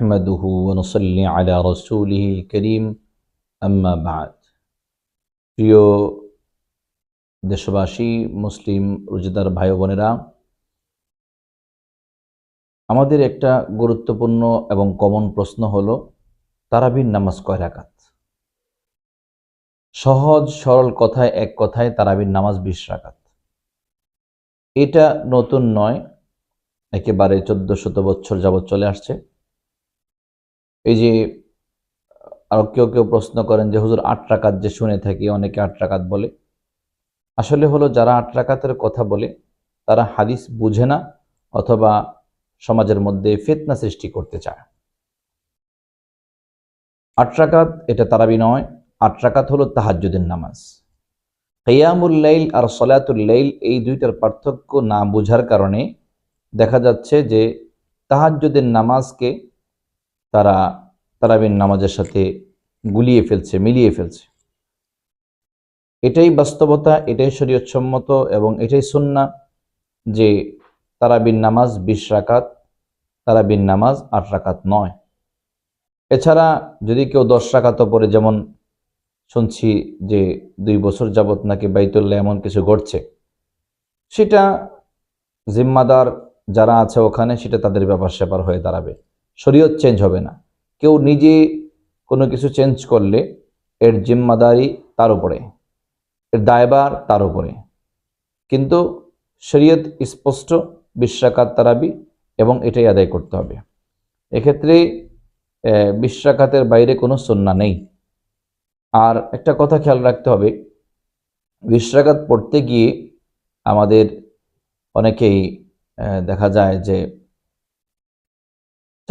نحمده ونصلي على رسوله الكريم أما بعد প্রিয় দেশবাসী মুসলিম রোজাদার ভাই বোনেরা আমাদের একটা গুরুত্বপূর্ণ এবং কমন প্রশ্ন হলো তারাবির নামাজ কয় রাকাত সহজ সরল কথায় এক কথায় তারাবির নামাজ বিশ রাকাত এটা নতুন নয় একেবারে চোদ্দ শত বছর যাবৎ চলে আসছে এই যে, আরও কেউ কেউ প্রশ্ন করেন যে, হুজুর, আট রাকাত যে শুনে থাকি, অনেকে আট রাকাত বলে। আসলে হলো, যারা আট রাকাতের কথা বলে, তারা হাদিস বুঝে না অথবা সমাজের মধ্যে ফেতনা সৃষ্টি করতে চায়। আট রাকাত এটা তারাবি নয়, আট রাকাত হলো তাহাজ্জুদের নামাজ। কেয়ামুল্লাইল আর সলাতুল্লাইল এই দুইটার পার্থক্য না বোঝার কারণে দেখা যাচ্ছে যে, তাহাজ্জুদের নামাজকে তারা তারাবির নামাজের সাথে গুলিয়ে ফেলছে, মিলিয়ে ফেলছে। এটাই বাস্তবতা, এটাই শরীয়তসম্মত এবং এটাই সুন্না যে তারাবির নামাজ বিশ রাকাত, তারাবির নামাজ আট রাকাত নয়। এছাড়া যদি কেউ দশ রাকাতও পরে যেমন শুনছি যে দুই বছর যাবৎ নাকি বাইতুল্লাহ এমন কিছু ঘটছে, সেটা জিম্মাদার যারা আছে ওখানে, সেটা তাদের ব্যাপার স্যাপার হয়ে দাঁড়াবে। শরীয়ত চেঞ্জ হবে না। কেউ নিজে কোনো কিছু চেঞ্জ করলে এর জিম্মাদারি তার উপরে, এর দায়বার তার উপরে। কিন্তু শরীয়ত স্পষ্ট বিশ্বাকাত তারাবি এবং এটাই আদায় করতে হবে। এক্ষেত্রে বিশ্বাকাতের বাইরে কোনো সন্না নেই। আর একটা কথা খেয়াল রাখতে হবে বিশ্বাকাত পড়তে গিয়ে আমাদের অনেকেই দেখা যায় যে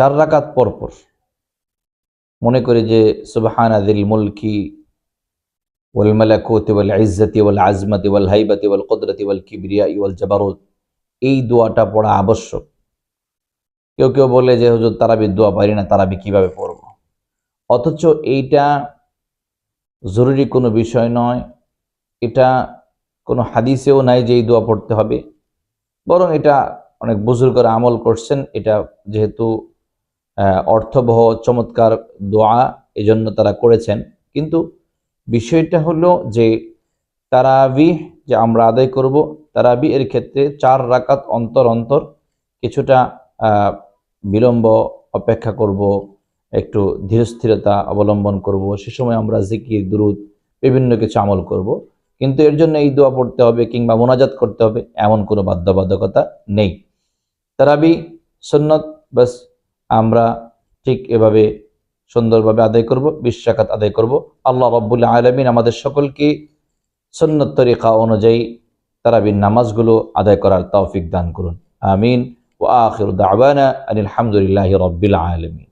চার রাকাত পরপর। মনে করি যে, সুবহান আদিল মুলকি ওয়াল মালাকুতি ওয়াল ইজ্জতি ওয়াল আজমতি ওয়াল হাইবাতি ওয়াল কুদরতি ওয়াল কিবরিয়া ওয়াল জাবারুত। এই দোয়াটা পড়া আবশ্যক। কেউ কেউ বলে যে, হুজুর তারাবি দোয়া পারি না, তারাবি কীভাবে পড়ব? অথচ এইটা জরুরি কোনো বিষয় নয়। এটা কোনো হাদিসেও নাই যে এই দোয়া পড়তে হবে। বরং এটা অনেক বুজুর্গরা আমল করছেন। এটা যেহেতু অর্থবহ, চমৎকার দোয়া এজন্য তারা করেছেন। কিন্তু বিষয়টা হলো যে তারাবি যে আমরা আদায় করব তারাবি এর ক্ষেত্রে চার রাকাত অন্তর অন্তর কিছুটা বিলম্ব অপেক্ষা করব, একটু ধীরস্থিরতা অবলম্বন করব, সে সময় আমরা জিকির, দুরুদ, বিভিন্ন কিছু আমল করব। কিন্তু এর জন্য এই দোয়া পড়তে হবে কিংবা মোনাজাত করতে হবে, এমন কোনো বাধ্যবাধকতা নেই। তারাবি সন্নত, বাস আমরা ঠিক এভাবে সুন্দরভাবে আদায় করব বিশ্বাকাত আদায় করব। আল্লাহ রব্বুল আলমিন আমাদের সকলকে সন্ন্যত তরিকা অনুযায়ী তারাবির নামাজগুলো আদায় করার তৌফিক দান করুন। আমিন। ও আখির দাওয়ানা আনিল হামদুলিল্লাহ রব্বিল আলমিন।